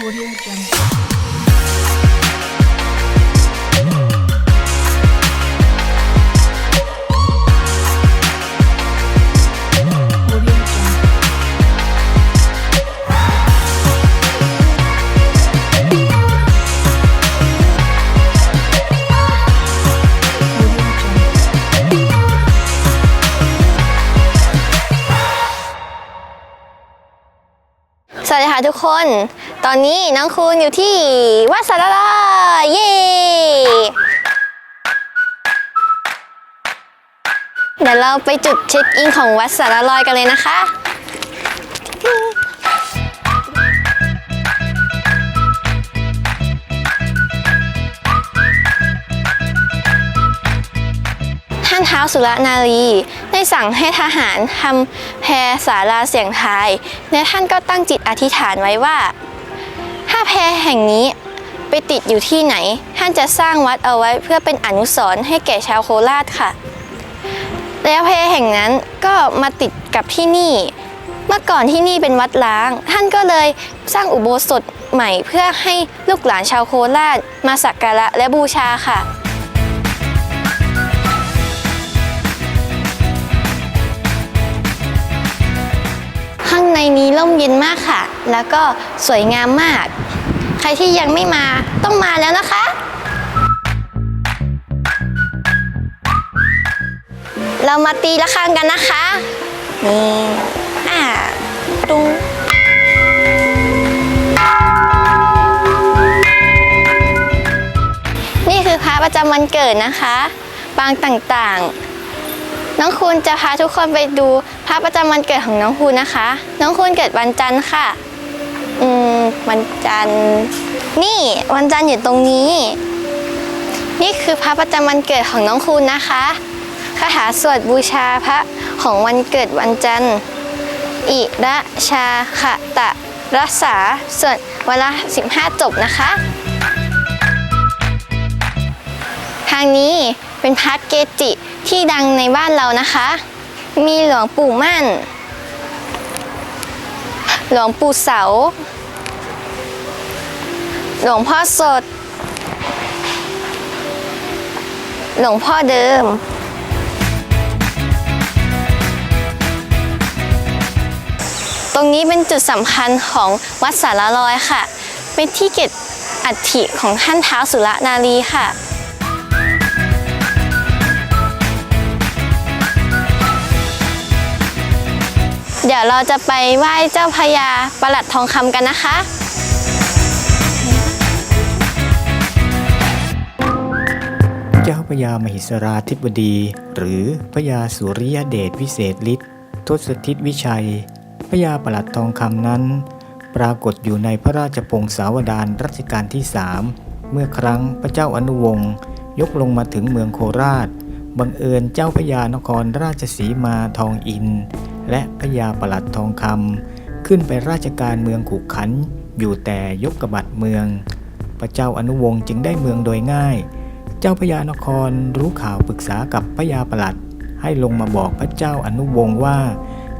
Audio Jungle. ตอนนี้น้องคุณอยู่ที่วัดสารลอยเย้เดี๋ยวเราไปจุดเช็คอินของวัดสารลอยกันเลยนะคะท่านเท้าวสุรนารีได้สั่งให้ทหารทำแพรสาราเสียงทาย และท่านก็ตั้งจิตอธิษฐานไว้ว่าาแพแห่งนี้ไปติดอยู่ที่ไหน ท่านจะสร้างวัดเอาไว้เพื่อเป็นอนุสรณ์ให้แก่ชาวโคราชค่ะ แล้วแพแห่งนั้นก็มาติดกับที่นี่ เมื่อก่อนที่นี่เป็นวัดล้าง ท่านก็เลยสร้างอุโบสถใหม่เพื่อให้ลูกหลานชาวโคราชมาสักการะและบูชาค่ะข้างในนี้ร่มเย็นมากค่ะ แล้วก็สวยงามมาก รที่ยังไม่มาต้องมาแล้วนะคะ เรามาตีระฆังกันนะคะ นี่อ่าตุงนี่คือพระประจำวันเกิดนะคะปางต่างๆ น้องคุณจะพาทุกคนไปดูพระประจำวันเกิดของน้องคุณนะคะ น้องคุณเกิดวันจันทร์ค่ะ วันจันทร์ นี่วันจันทร์อยู่ตรงนี้ นี่คือพระประจำวันเกิดของน้องคุณนะคะคาถาสวดบูชาพระของวันเกิดวันจันทร์ อิระชาขะตะรักษาสวดวันละ15 จบนะคะ ทางนี้เป็นพระเกจิที่ดังในบ้านเรานะคะ มีหลวงปู่มั่น หลวงปู่เสา หลวงพ่อสด หลวงพ่อเดิม ตรงนี้เป็นจุดสำคัญของวัดสารลอยค่ะ เป็นที่เก็บอัฐิของท่านเท้าวสุรนารีค่ะเดี๋ยวเราจะไปไหว้เจ้าพญาประหลัดทองคำกันนะคะ เจ้าพระยามหิสราธิบดี หรือพระยาสุริยเดชวิเศษฤทธิ์ทศทิศวิชัยพระยาประหลัดทองคำนั้น ปรากฏอยู่ในพระราชปงสาวดารรัชกาลที่สามเมื่อครั้งพระเจ้าอนุวงศ์ยกลงมาถึงเมืองโคราช บังเอิญเจ้าพระยานครราชสีมาทองอิน และพระยาประหลัดทองคำขึ้นไปราชการเมืองขุขันอยู่แต่ยกกบัดเมือง พระเจ้าอนุวงศ์จึงได้เมืองโดยง่าย เจ้าพญานครรู้ข่าวปรึกษากับพญาประหลัด ให้ลงมาบอกพระเจ้าอนุวงศ์ว่า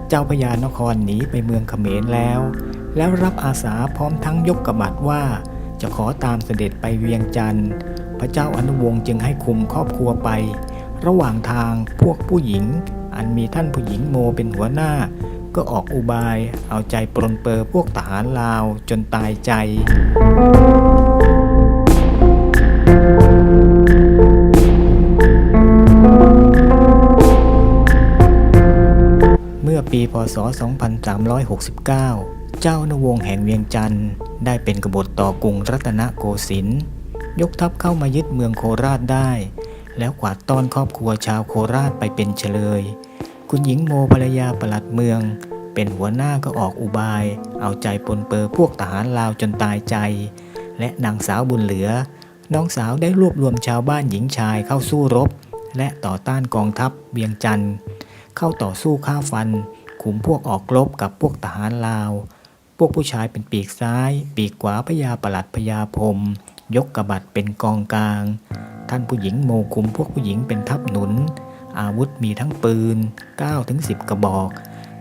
เจ้าพญานครหนีไปเมืองเขมรแล้ว แล้วรับอาสาพร้อมทั้งยกกระบัดว่า จะขอตามเสด็จไปเวียงจันทร์ พระเจ้าอนุวงศ์จึงให้คุมครอบครัวไป ระหว่างทางพวกผู้หญิง อันมีท่านผู้หญิงโมเป็นหัวหน้า ก็ออกอุบายเอาใจปรนเปอพวกทหารลาวจนตายใจ ปีพศ 2369 เจ้านวงศ์แห่งเวียงจันทร์ได้เป็นกบฏต่อกรุงรัตนโกสินทร์ยกทัพเข้ามายึดเมืองโคราชได้ แล้วกวาดต้อนครอบครัวชาวโคราชไปเป็นเฉลย คุณหญิงโมภรรยาปลัดเมือง เป็นหัวหน้าก็ออกอุบาย เอาใจปนเปื้อพวกทหารลาวจนตายใจ และนางสาวบุญเหลือ น้องสาวได้รวบรวมชาวบ้านหญิงชายเข้าสู้รบ และต่อต้านกองทัพเวียงจันทร์เข้าต่อสู้ข้าฟัน ขุมพวกออกรบกับพวกทหารลาว พวกผู้ชายเป็นปีกซ้าย ปีกขวาพญาประหลัดพญาพรมยกกระบัดเป็นกองกลาง ท่านผู้หญิงโมคุมพวกผู้หญิงเป็นทัพหนุน อาวุธมีทั้งปืน9ถึง10 กระบอก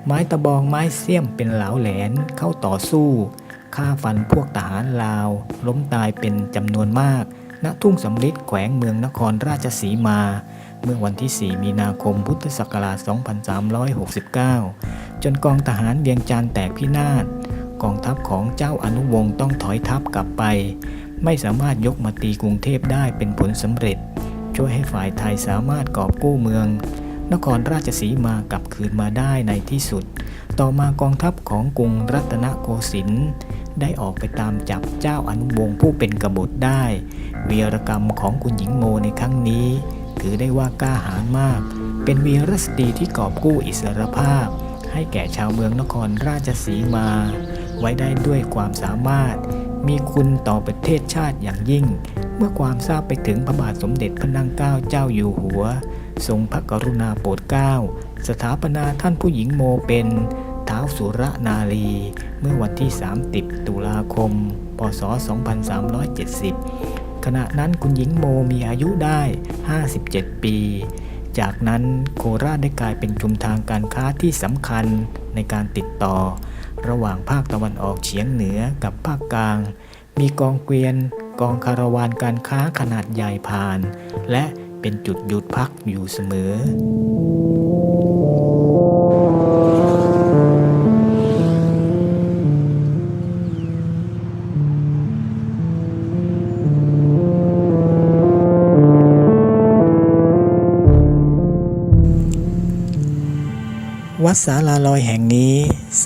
ไม้ตะบองไม้เสี้ยมเป็นเหลาแหลนเข้าต่อสู้ฆ่าฟันพวกทหารลาว ล้มตายเป็นจำนวนมาก ณทุ่งสำริดแขวงเมืองนครราชสีมา เมื่อวันที่ 4 มีนาคมพุทธศักราช 2369 จนกองทหารเวียงจันทร์แตกพินาศ กองทัพของเจ้าอนุวงศ์ต้องถอยทัพกลับไป ไม่สามารถยกมาตีกรุงเทพได้เป็นผลสำเร็จ ช่วยให้ฝ่ายไทยสามารถกอบกู้เมือง นครราชสีมากลับคืนมาได้ในที่สุด ต่อมากองทัพของกรุงรัตนโกสินทร์ได้ออกไปตามจับเจ้าอนุวงศ์ผู้เป็นกบฏได้ เวีรกรรมของคุณหญิงโมในครั้งนี้ ถือได้ว่ากล้าหาญมาก เป็นวีรสตรีที่กอบกู้อิสรภาพ ให้แก่ชาวเมืองนครราชสีมา ไว้ได้ด้วยความสามารถ มีคุณต่อประเทศชาติอย่างยิ่ง เมื่อความทราบไปถึงพระบาทสมเด็จพระนางเกล้าเจ้าอยู่หัว ทรงพระกรุณาโปรดเกล้า สถาปนาท่านผู้หญิงโมเป็นท้าวสุรนารี เมื่อวันที่ 30 ตุลาคม พศ 2370 ขณะนั้นคุณหญิงโมมีอายุได้ 57 ปี จากนั้นโคราชได้กลายเป็นชุมทางการค้าที่สำคัญในการติดต่อ ระหว่างภาคตะวันออกเฉียงเหนือกับภาคกลาง มีกองเกวียน กองคาราวานการค้าขนาดใหญ่ผ่าน และเป็นจุดหยุดพักอยู่เสมอ วัดสาลาลอยแห่งนี้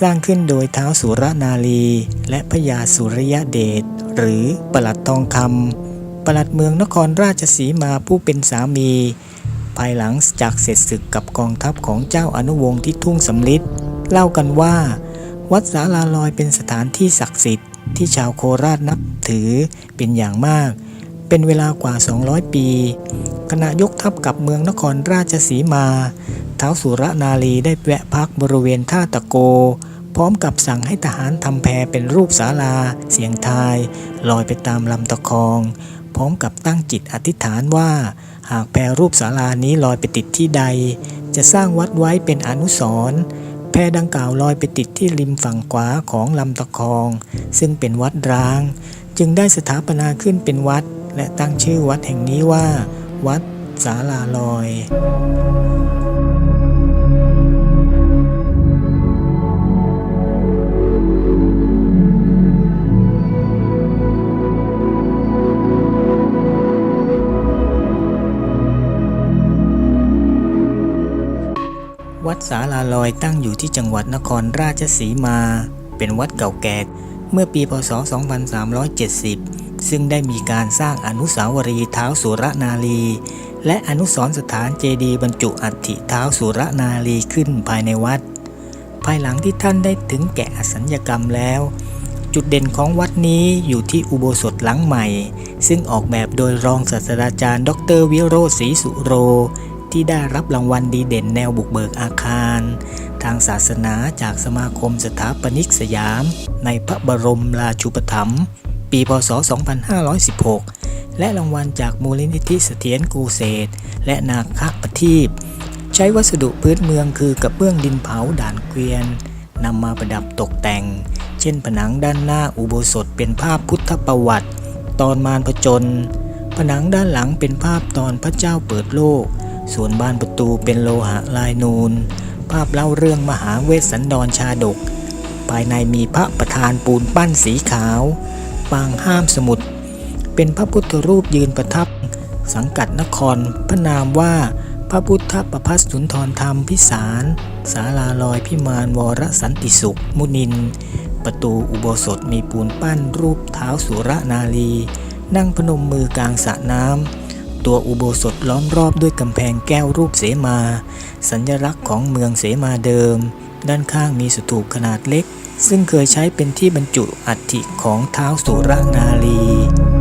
สร้างขึ้นโดยเท้าสุรนารีและพญาสุริยเดชหรือปลัดทองคำปลัดเมืองนครราชสีมาผู้เป็นสามี ภายหลังจากเสร็จศึกกับกองทัพของเจ้าอนุวงศ์ที่ทุ่งสำลิดเล่ากันว่า วัดสาลาลอยเป็นสถานที่ศักดิ์สิทธิ์ที่ชาวโคราชนับถือเป็นอย่างมาก เป็นเวลากว่า 200 ปี ขณะยกทัพกับเมืองนครราชสีมา ท้าวสุรนารีได้แวะพักบริเวณท่าตะโก พร้อมกับสั่งให้ทหารทำแพเป็นรูปศาลา เสียงทาย ลอยไปตามลำตะคอง พร้อมกับตั้งจิตอธิษฐานว่า หากแพรูปศาลานี้ลอยไปติดที่ใด จะสร้างวัดไว้เป็นอนุสรณ์แพดังกล่าวลอยไปติดที่ริมฝั่งขวาของลำตะคอง ซึ่งเป็นวัดร้าง จึงได้สถาปนาขึ้นเป็นวัด และตั้งชื่อวัดแห่งนี้ว่า วัดศาลาลอย วัดสาลาลอยตั้งอยู่ที่จังหวัดนครราชสีมา เป็นวัดเก่าแก่เมื่อปีพศ 2370 ซึ่งได้มีการสร้างอนุสาวรีย์เท้าสุรนารี และอนุสรณสถานเจดีย์บรรจุอัฐิเท้าสุรนารีขึ้นภายในวัด ภายหลังที่ท่านได้ถึงแก่อสัญญกรรมแล้ว จุดเด่นของวัดนี้อยู่ที่อุโบสถหลังใหม่ ซึ่งออกแบบโดยรองศาสตราจารย์ ดรวิโรศรีสุโร ที่ได้รับรางวัลดีเด่นแนวบุกเบิกอาคาร ทางศาสนาจากสมาคมสถาปนิกสยาม ในพระบรมราชูปถัมภ์ปีพศ 2516 และรางวัลจากมูลนิธิเสถียรกูเศษและนาคประทีปใช้วัสดุพื้นเมืองคือกระเบื้องดินเผาด่านเกวียนนำมาประดับตกแต่ง เช่นผนังด้านหน้าอุโบสถเป็นภาพพุทธประวัติ ตอนมารผจญผนังด้านหลังเป็นภาพตอนพระเจ้าเปิดโลก ส่วนบานประตูเป็นโลหะลายนูน ภาพเล่าเรื่องมหาเวสสันดรชาดก ภายในมีพระประธานปูนปั้นสีขาว ปางห้ามสมุทรเป็นพระพุทธรูปยืนประทับ สังกัดนครพระนามว่าพระพุทธประพัสสุนทรธรรมพิสารศาลาลอยพิมานวรสันติสุข มุนิน ประตูอุโบสถมีปูนปั้นรูปเท้าสุรนารี นั่งพนมมือกลางสระน้ำ ตัวอุโบสถล้อมรอบด้วยกำแพงแก้วรูปเสมา สัญลักษณ์ของเมืองเสมาเดิม ด้านข้างมีสถูปขนาดเล็ก ซึ่งเคยใช้เป็นที่บรรจุอัฐิของเท้าสุรนารี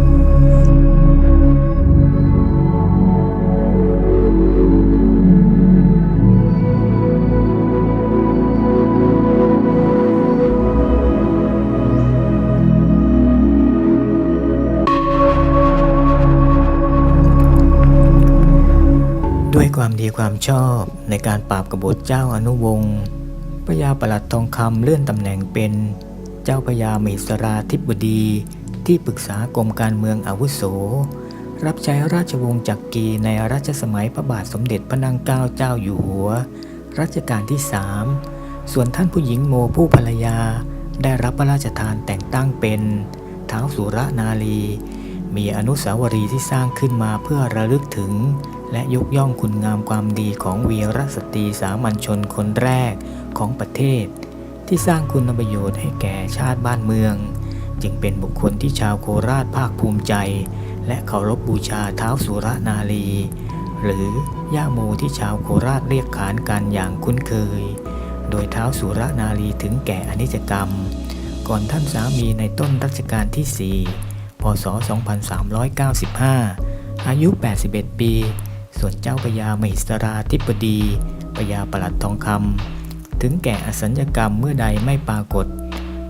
ความดีความชอบในการปราบกบฏเจ้าอนุวงศ์พระยาประหลัดทองคำเลื่อนตำแหน่งเป็นเจ้าพญามิสราธิบดี ที่ปรึกษากรมการเมืองอาวุโส รับใช้ราชวงศ์จักรีในรัชสมัยพระบาทสมเด็จพระนางเกล้าเจ้าอยู่หัว รัชกาลที่สามส่วนท่านผู้หญิงโมผู้ภรรยา ได้รับพระราชทานแต่งตั้งเป็นท้าวสุรนารี มีอนุสาวรีย์ที่สร้างขึ้นมาเพื่อระลึกถึง และยกย่องคุณงามความดีของวีรสตรีสามัญชนคนแรกของประเทศ ที่สร้างคุณประโยชน์ให้แก่ชาติบ้านเมือง จึงเป็นบุคคลที่ชาวโคราชภาคภูมิใจ และเคารพบูชาเท้าสุรนารี หรือย่าโมที่ชาวโคราชเรียกขานกันอย่างคุ้นเคย โดยเท้าสุรนารีถึงแก่อนิจกรรม ก่อนท่านสามีในต้นรัชกาลที่ 4 พศ 2395 อายุ 81 ปี ส่วนเจ้าพญามหิสราธิปดีพญาประหลัดทองคำถึงแก่อสัญญกรรมเมื่อใดไม่ปรากฏ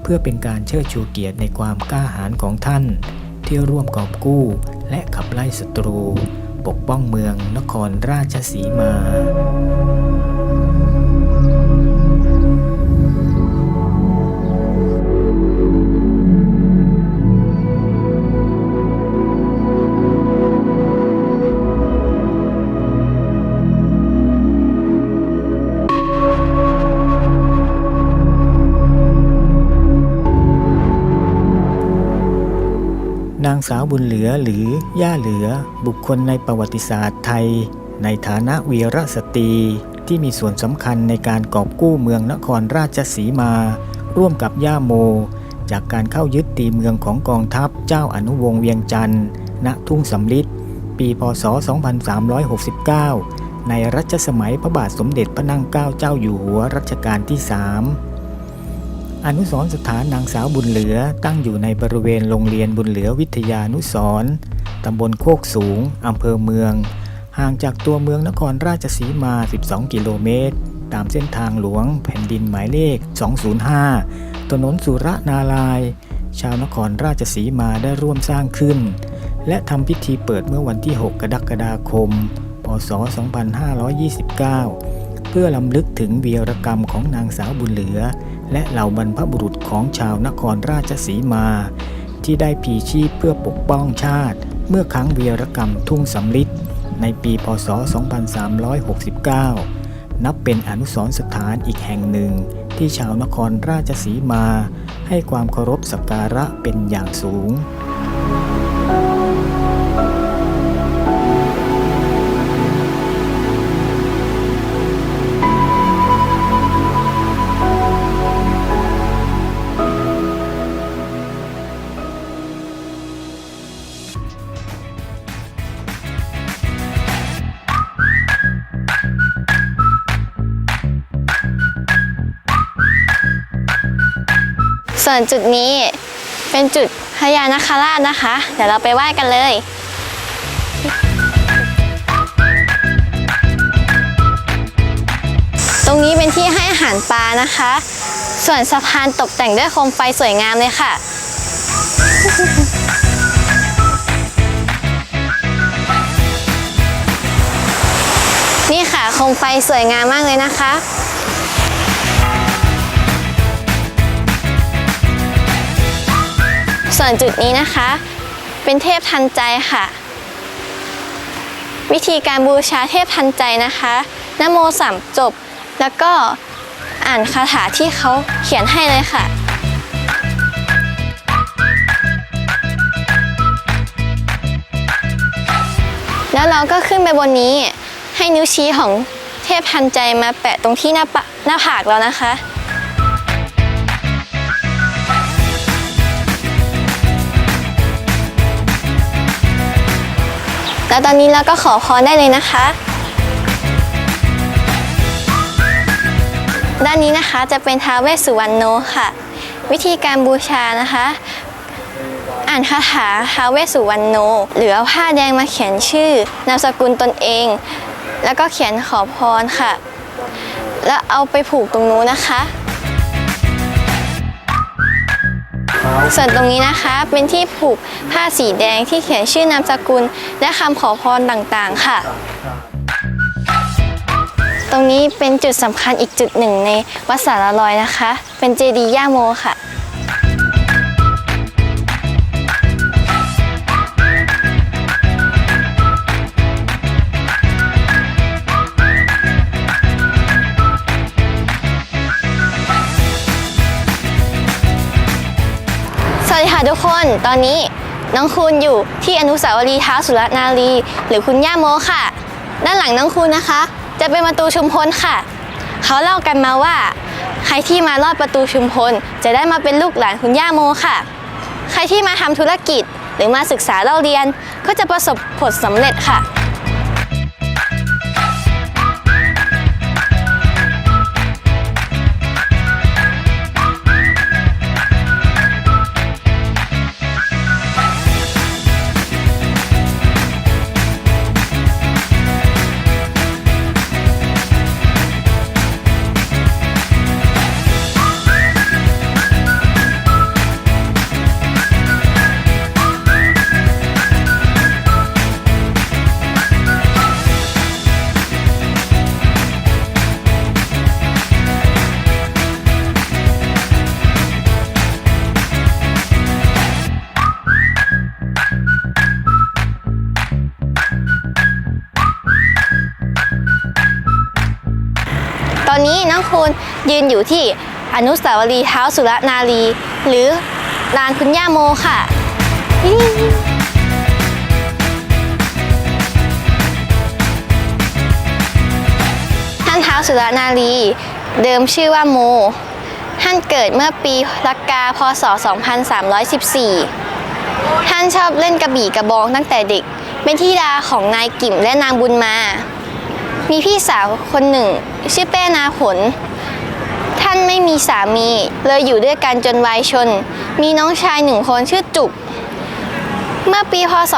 เพื่อเป็นการเชิดชูเกียรติในความกล้าหาญของท่าน ที่ร่วมกอบกู้ และขับไล่ศัตรู ปกป้องเมืองนครราชสีมา สาวบุญเหลือหรือย่าเหลือ บุคคลในประวัติศาสตร์ไทย ในฐานะวีรสตรีที่มีส่วนสำคัญในการกอบกู้เมืองนครราชสีมา ร่วมกับย่าโม จากการเข้ายึดตีเมืองของกองทัพเจ้าอนุวงศ์เวียงจันทร์ณทุ่งสำลิดปีพศ 2369 ในรัชสมัยพระบาทสมเด็จพระนั่งเกล้าเจ้าอยู่หัวรัชกาลที่ 3 อนุสรสถานนางสาวบุญเหลือตั้งอยู่ในบริเวณโรงเรียนบุญเหลือวิทยานุสรตำบลโคกสูง อำเภอเมือง ห่างจากตัวเมืองนครราชสีมา 12 กิโลเมตร ตามเส้นทางหลวงแผ่นดินหมายเลข 205 ถนนสุรนาราย ชาวนครราชสีมาได้ร่วมสร้างขึ้น และทำพิธีเปิดเมื่อวันที่ 6 กรกฎาคม พศ 2529 เพื่อลำลึกถึงวีรกรรมของนางสาวบุญเหลือ และเหล่าบรรพบุรุษของชาวนครราชสีมา ที่ได้พีชีพเพื่อปกป้องชาติ เมื่อครั้งวีรกรรมทุ่งสำลิดในปีพศ 2369 นับเป็นอนุสรณ์สถานอีกแห่งหนึ่ง ที่ชาวนครราชสีมา ให้ความเคารพสักการะเป็นอย่างสูง วนจุดนี้เป็นจุดพญานาคราชนะคะ เดี๋ยวเราไปไหว้กันเลยตรงนี้เป็นที่ให้อาหารปลานะคะ ส่วนสะพานตกแต่งด้วยโคมไฟสวยงามเลยค่ะ นี่ค่ะโคมไฟสวยงามมากเลยนะคะ ส่วนจุดนี้นะคะ เป็นเทพทันใจค่ะ วิธีการบูชาเทพทันใจนะคะนโมสามจบ แล้วก็อ่านคาถาที่เขาเขียนให้เลยค่ะแล้วเราก็ขึ้นไปบนนี้ให้นิ้วชี้ของเทพทันใจมาแปะตรงที่หน้าปะหน้าผากเรานะคะ แล้วตอนนี้เราก็ขอพรได้เลยนะคะ ด้านนี้นะคะจะเป็นท้าวเวสสุวรรณโนค่ะ วิธีการบูชานะคะ อ่านคาถาท้าวเวสสุวรรณโน หรือเอาผ้าแดงมาเขียนชื่อนามสกุลตนเอง แล้วก็เขียนขอพรค่ะ แล้วเอาไปผูกตรงนู้นนะคะ ส่วนตรงนี้นะคะเป็นที่ผูกผ้าสีแดงที่เขียนชื่อนามสกุล และคำขอพรต่างๆค่ะ ตรงนี้เป็นจุดสำคัญอีกจุดหนึ่งในวัดสารลอยนะคะ เป็นเจดีย์ย่าโมค่ะ ดีค่ะทุกคน ตอนนี้น้องคุณอยู่ที่อนุสาวรีย์ท้าวสุรนารี หรือคุณย่าโมค่ะ ด้านหลังน้องคุณนะคะ จะเป็นประตูชุมพลค่ะ เขาเล่ากันมาว่า ใครที่มาลอดประตูชุมพล จะได้มาเป็นลูกหลานคุณย่าโมค่ะ ใครที่มาทำธุรกิจหรือมาศึกษาเล่าเรียนก็จะประสบผลสำเร็จค่ะ คุณยืนอยู่ที่อนุสาวรีย์เท้าวสุรนารี หรือลานคุณย่าโมค่ะท่านเท้าวสุรนารี เดิมชื่อว่าโม ท่านเกิดเมื่อปีรักกาพศ 2314 ท่านชอบเล่นกระบี่กระบองตั้งแต่เด็ก เป็นที่ดาของนายกิ่มและนางบุญมา มีพี่สาวคนหนึ่ง ชื่อแป้นาผล ท่านไม่มีสามี เลยอยู่ด้วยกันจนวัยชน มีน้องชายหนึ่งคนชื่อจุก เมื่อปีพศ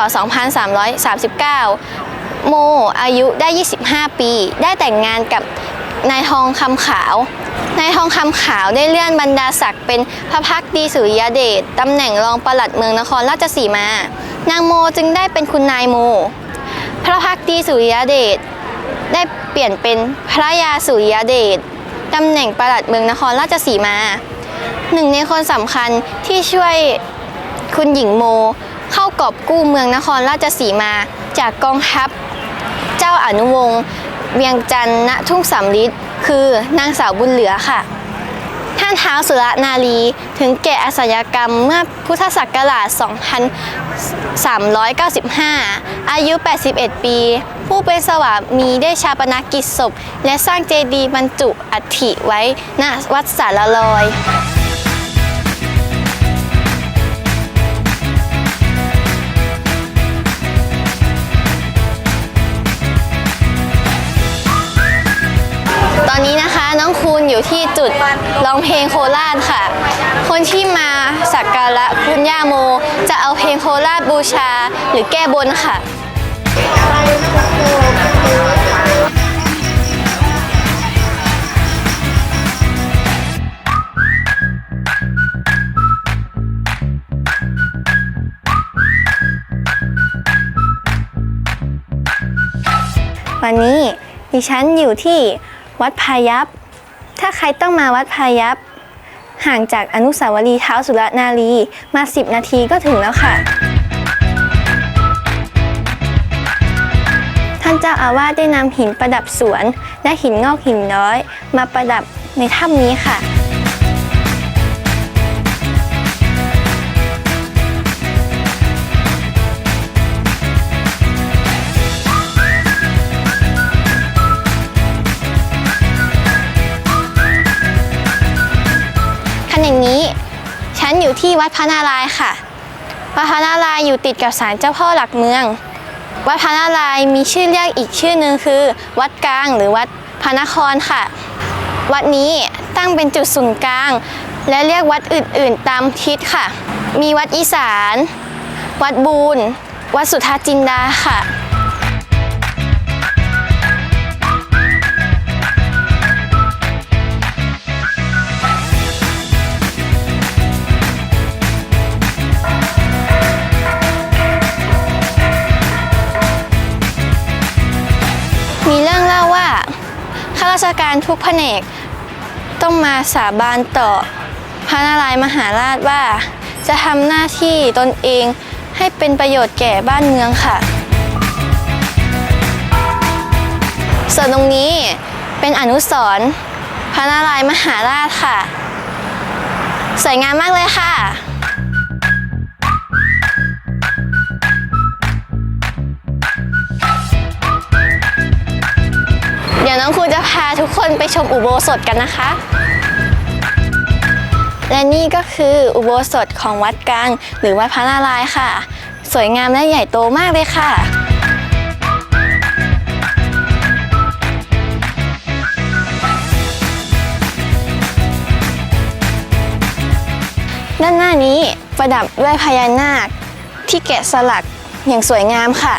2339 โมอายุได้ 25 ปี ได้แต่งงานกับนายทองคำขาวนายทองคำขาวได้เลื่อนบรรดาศักดิ์เป็นพระพักดีสุริยเดชตำแหน่งรองปลัดเมืองนครราชสีมา นางโมจึงได้เป็นคุณนายโม พระพักดีสุริยเดช ได้เปลี่ยนเป็นพระยาสุริยเดชตำแหน่งปลัดเมืองนครราชสีมา หนึ่งในคนสำคัญที่ช่วยคุณหญิงโม เข้ากอบกู้เมืองนครราชสีมา จากกองทัพ เจ้าอนุวงศ์เวียงจันทร์ณทุ่งสำลิดคือนางสาวบุญเหลือค่ะ เท้าวสุรนารี ถึงแก่อสยกรรมเมื่อพุทธศักราช 2395 อายุ 81 ปี ผู้เป็นสวามีได้ชาปนกิจศพ และสร้างเจดีย์บรรจุอัฐิไว้ณวัดสารลอย อยู่ที่จุดร้องเพลงโคราชค่ะ คนที่มาสักการะคุณย่าโม จะเอาเพลงโคราชบูชาหรือแก้บนค่ะวันนี้ดิฉันอยู่ที่วัดพายัพ ถ้าใครต้องมาวัดพายัพห่างจากอนุสาวรีย์เท้าสุรนารีมา 10 นาทีก็ถึงแล้วค่ะ ท่านเจ้าอาวาสได้นำหินประดับสวน และหินงอกหินน้อย มาประดับในถ้ำนี้ค่ะ คันอย่างนี้ ฉันอยู่ที่วัดพระนารายค่ะ วัดพระนารายอยู่ติดกับศาลเจ้าพ่อหลักเมือง วัดพระนารายมีชื่อเรียกอีกชื่อหนึ่งคือ วัดกลางหรือวัดพระนครค่ะ วัดนี้ตั้งเป็นจุดศูนย์กลาง และเรียกวัดอื่นๆ ตามทิศค่ะ มีวัดอีสาน วัดบูรณ์วัดสุทธาจินดาค่ะ มีเรื่องเล่าว่าข้าราชการทุกแผนก ต้องมาสาบานต่อพระนารายมหาราชว่า จะทำหน้าที่ตนเองให้เป็นประโยชน์แก่บ้านเมืองค่ะ ส่วนตรงนี้เป็นอนุสรณ์พระนารายมหาราชค่ะ สวยงามมากเลยค่ะ ยวน้องครูจะพาทุกคนไปชมอุโบสถกันนะคะ และนี่ก็คืออุโบสถของวัดกลาง หรือวัดพระนารายณ์ค่ะ สวยงามและใหญ่โตมากเลยค่ะด้านหน้านี้ประดับด้วยพญานาคที่แกะสลักอย่างสวยงามค่ะ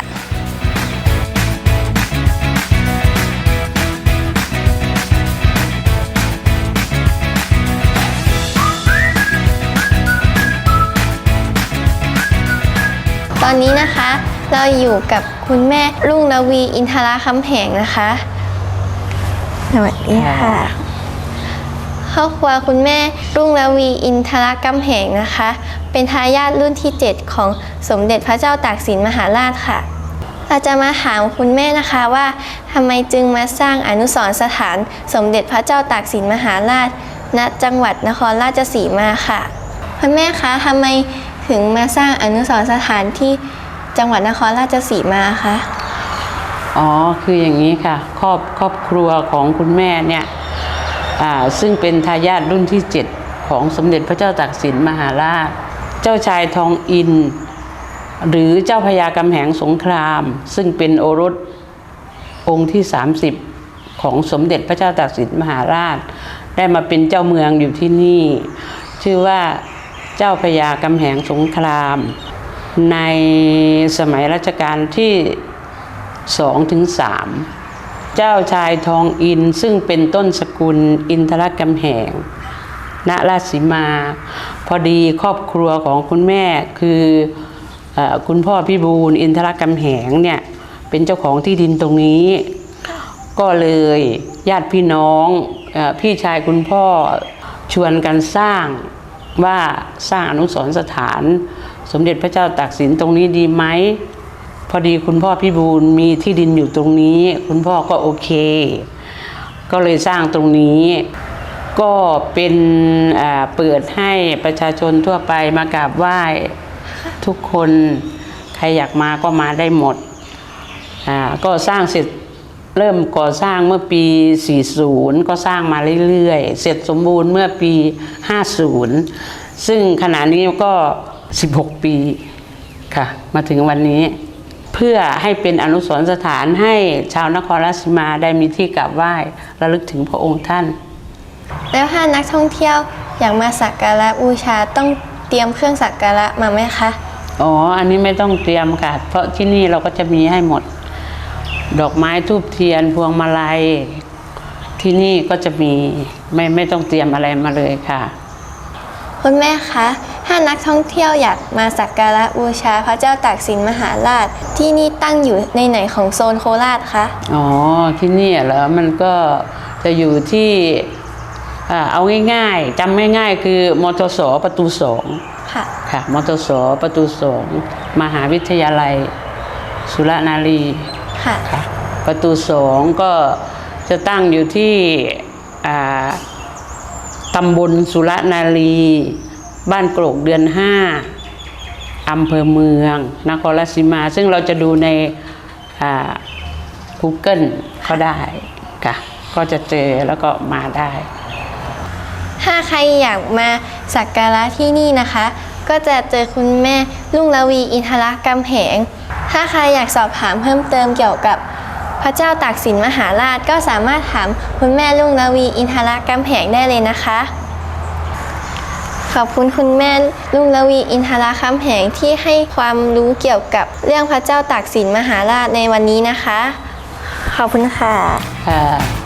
ตอนนี้นะคะ เราอยู่กับคุณแม่รุ่งระวีอินทราคำแหงนะคะ สวัสดีค่ะครอบครัวคุณแม่รุ่งระวีอินทรกำแหงนะคะ เป็นทายาทรุ่นที่ 7 ของสมเด็จพระเจ้าตากสินมหาราชค่ะ เราจะมาถามคุณแม่นะคะว่าทำไมจึงมาสร้างอนุสรณ์สถานสมเด็จพระเจ้าตากสินมหาราช ณจังหวัดนครราชสีมาค่ะคุณแม่คะทำไม ถึงมาสร้างอนุสรณ์สถานที่จังหวัดนครราชสีมาคะอ๋อคืออย่างนี้ค่ะ ครอบครอบครัวของคุณแม่เนี่ยอ่าซึ่งเป็นทายาทรุ่นที่ 7 ของสมเด็จพระเจ้าตากสินมหาราช เจ้าชายทองอิน หรือเจ้าพญากำแหงสงคราม ซึ่งเป็นโอรสองค์ที่ 30 ของสมเด็จพระเจ้าตากสินมหาราช ได้มาเป็นเจ้าเมืองอยู่ที่นี่ ชื่อว่า เจ้าพญากำแหงสงคราม ในสมัยรัชกาลที่สองถึงสามเจ้าชายทองอินซึ่งเป็นต้นสกุลอินทรกำแหง ณราชสีมา พอดีครอบครัวของคุณแม่คืออคุณพ่อพี่บูลอินทรกำแหงเนี่ยเป็นเจ้าของที่ดินตรงนี้ ก็เลยญาติพี่น้องอพี่ชายคุณพ่อชวนกันสร้าง ว่าสร้างอนุสรณ์สถาน สมเด็จพระเจ้าตากสินตรงนี้ดีไหมพอดีคุณพ่อพี่บูลมีที่ดินอยู่ตรงนี้ คุณพ่อก็โอเค ก็เลยสร้างตรงนี้ ก็เป็นเปิดให้ประชาชนทั่วไปมากราบไหว้ทุกคน ใครอยากมาก็มาได้หมด ก็สร้างเสร็จ เริ่มก่อสร้างเมื่อปี 40 ก็สร้างมาเรื่อยๆ เสร็จสมบูรณ์เมื่อปี 50 ซึ่งขณะนี้ก็ 16 ปีค่ะ มาถึงวันนี้ เพื่อให้เป็นอนุสรณ์สถานให้ชาวนครราชสีมาได้มีที่กราบไหว้ระลึกถึงพระองค์ท่าน แล้วถ้านักท่องเที่ยวอยากมาสักการะบูชาต้องเตรียมเครื่องสักการะมาไหมคะ อ๋อ อันนี้ไม่ต้องเตรียมค่ะ เพราะที่นี่เราก็จะมีให้หมด ดอกไม้ทูบเทียนพวงมาลัย ที่นี่ก็จะมีไม่ไม่ต้องเตรียมอะไรมาเลยค่ะ คุณแม่คะ ถ้านักท่องเที่ยวอยากมาสักการะบูชาพระเจ้าตากสินมหาราช ที่นี่ตั้งอยู่ในไหนของโซนโคราชคะ อ๋อ ที่นี่เหรอ มันก็จะอยู่ที่อ่าเอาง่ายๆจำง่ายๆ คือมทสประตูสองค่ะค่ะมทสประตูสองมหาวิทยาลัย สุรนารีค่ะค่ะ ประตูสองก็จะตั้งอยู่ที่ตำบลสุรนารี บ้านโกรกเดือนห้าอำเภอเมืองนครราชสีมา ซึ่งเราจะดูใน Google ก็ได้ค่ะ ก็จะเจอแล้วก็มาได้ ถ้าใครอยากมาสักการะที่นี่นะคะ ก็จะเจอคุณแม่ลุงละวีอินทรกำแหง ถ้าใครอยากสอบถามเพิ่มเติมเกี่ยวกับ พระเจ้าตากสินมหาราชก็สามารถถามคุณแม่ลุงละวีอินทรกำแหงได้เลยนะคะ ขอบคุณคุณแม่ลุงละวีอินทราคำแหงที่ให้ความรู้เกี่ยวกับเรื่องพระเจ้าตากสินมหาราชในวันนี้นะคะ ขอบคุณค่ะ ค่ะ